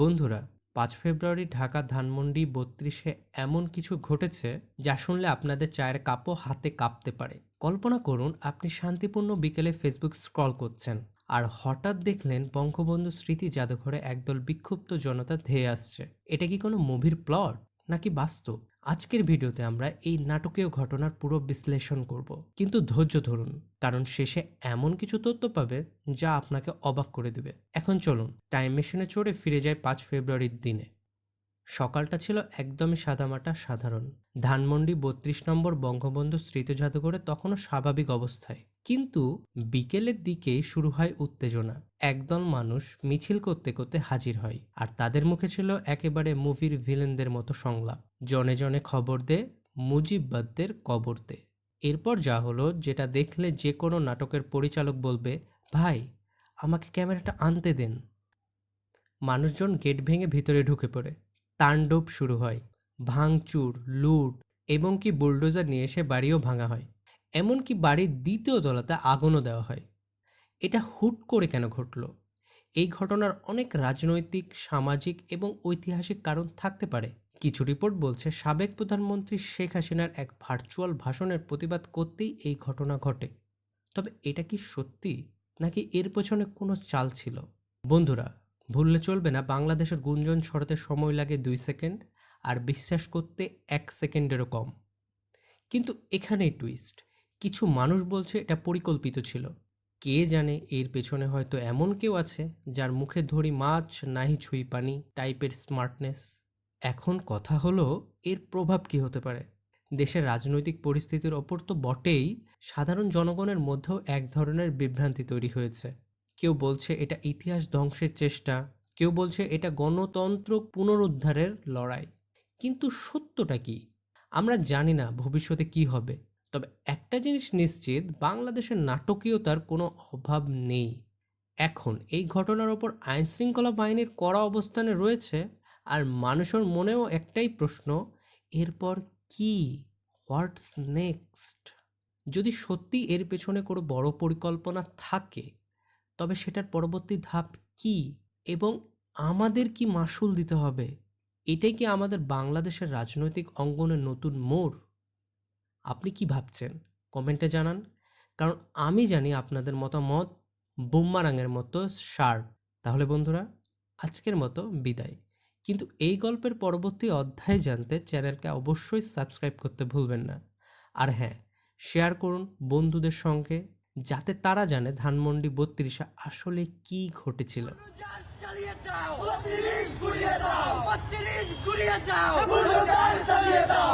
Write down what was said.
বন্ধুরা, পাঁচ ফেব্রুয়ারি ঢাকা ধানমন্ডি বত্রিশে এমন কিছু ঘটেছে যা শুনলে আপনাদের চায়ের কাপও হাতে কাঁপতে পারে। কল্পনা করুন, আপনি শান্তিপূর্ণ বিকেলে ফেসবুক স্ক্রল করছেন আর হঠাৎ দেখলেন বঙ্গবন্ধু স্মৃতি জাদুঘরে একদল বিক্ষুব্ধ জনতা ধেয়ে আসছে। এটা কি কোনো মুভির প্লট নাকি বাস্তব? আজকের ভিডিওতে আমরা এই নাটকীয় ঘটনার পুরো বিশ্লেষণ করব। কিন্তু ধৈর্য ধরুন, কারণ শেষে এমন কিছু তথ্য পাবে যা আপনাকে অবাক করে দেবে। এখন চলুন, টাইম মেশিনে চড়ে ফিরে যায় পাঁচ ফেব্রুয়ারির দিনে। সকালটা ছিল একদমই সাদামাটা সাধারণ। ধানমন্ডি বত্রিশ নম্বর বঙ্গবন্ধু স্মৃতি জাদুঘরে তখনও স্বাভাবিক অবস্থায়। কিন্তু বিকেলের দিকেই শুরু হয় উত্তেজনা। একদল মানুষ মিছিল করতে করতে হাজির হয়। আর তাদের মুখে ছিল একেবারে মুভির ভিলেনদের মতো সংলাপ। জনে জনে খবর দে মুজিববাদদের কবর দে। এরপর যা হলো, যেটা দেখলে যে কোনো নাটকের পরিচালক বলবে, ভাই, আমাকে ক্যামেরাটা আনতে দেন। মানুষজন গেট ভেঙে ভিতরে ঢুকে পড়ে। তাণ্ডব শুরু হয়। ভাঙচুর, লুট এবং কি বুলডোজার নিয়ে এসে বাড়িও ভাঙা হয়। এমনকি বাড়ির দ্বিতীয় তলাতে আগুনও দেওয়া হয়। এটা হুট করে কেন ঘটল? এই ঘটনার অনেক রাজনৈতিক, সামাজিক এবং ঐতিহাসিক কারণ থাকতে পারে। কিছু রিপোর্ট বলছে, সাবেক প্রধানমন্ত্রী শেখ হাসিনার এক ভার্চুয়াল ভাষণের প্রতিবাদ করতেই এই ঘটনা ঘটে। তবে এটা কি সত্যি? নাকি এর পেছনে কোনো চাল ছিল? বন্ধুরা, ভুললে চলবে না, বাংলাদেশের গুঞ্জন ছড়াতে সময় লাগে দুই সেকেন্ড। আর বিশ্বাস করতে এক সেকেন্ডেরও কম। কিন্তু এখানেই টুইস্ট কিছু মানুষ বলছে এটা পরিকল্পিত ছিল। কে জানে এর পেছনে হয়তো এমন কেউ আছে যার মুখে ধরি মাছ, নাহি ছুঁই পানি টাইপের স্মার্টনেস এখন কথা হলো, এর প্রভাব কি হতে পারে? দেশের রাজনৈতিক পরিস্থিতির ওপর তো বটেই, সাধারণ জনগণের মধ্যেও এক ধরনের বিভ্রান্তি তৈরি হয়েছে। কেউ বলছে এটা ইতিহাস ধ্বংসের চেষ্টা, কেউ বলছে এটা গণতন্ত্র পুনরুদ্ধারের লড়াই। কিন্তু সত্যটা কি? আমরা জানি না ভবিষ্যতে কি হবে। তবে একটা জিনিস নিশ্চিত, বাংলাদেশের নাটকীয়তার কোনো অভাব নেই। এখন এই ঘটনার ওপর আইন শৃঙ্খলা বাহিনীর কড়া অবস্থানে রয়েছে আর মানুষের মনেও একটাই প্রশ্ন, এরপর কি? হোয়াটস নেক্সট যদি সত্যি এর পেছনে কোনো বড় পরিকল্পনা থাকে, তবে সেটার পরবর্তী ধাপ কি? এবং আমাদের কি মাসুল দিতে হবে? এটাই কি আমাদের বাংলাদেশের রাজনৈতিক অঙ্গনের নতুন মোড়? আপনি কি ভাবছেন? কমেন্টে জানান। কারণ আমি জানি আপনাদের মতামত বোম্মারাঙের মতো শার্প তাহলে বন্ধুরা, আজকের মতো বিদায়। কিন্তু এই গল্পের পরবর্তী অধ্যায় জানতে চ্যানেলকে অবশ্যই সাবস্ক্রাইব করতে ভুলবেন না। আর হ্যাঁ শেয়ার করুন বন্ধুদের সঙ্গে, যাতে তারা জানে ধানমন্ডি বত্রিশে আসলে কি ঘটেছিল। Oriental! Oriental! Oriental! Oriental!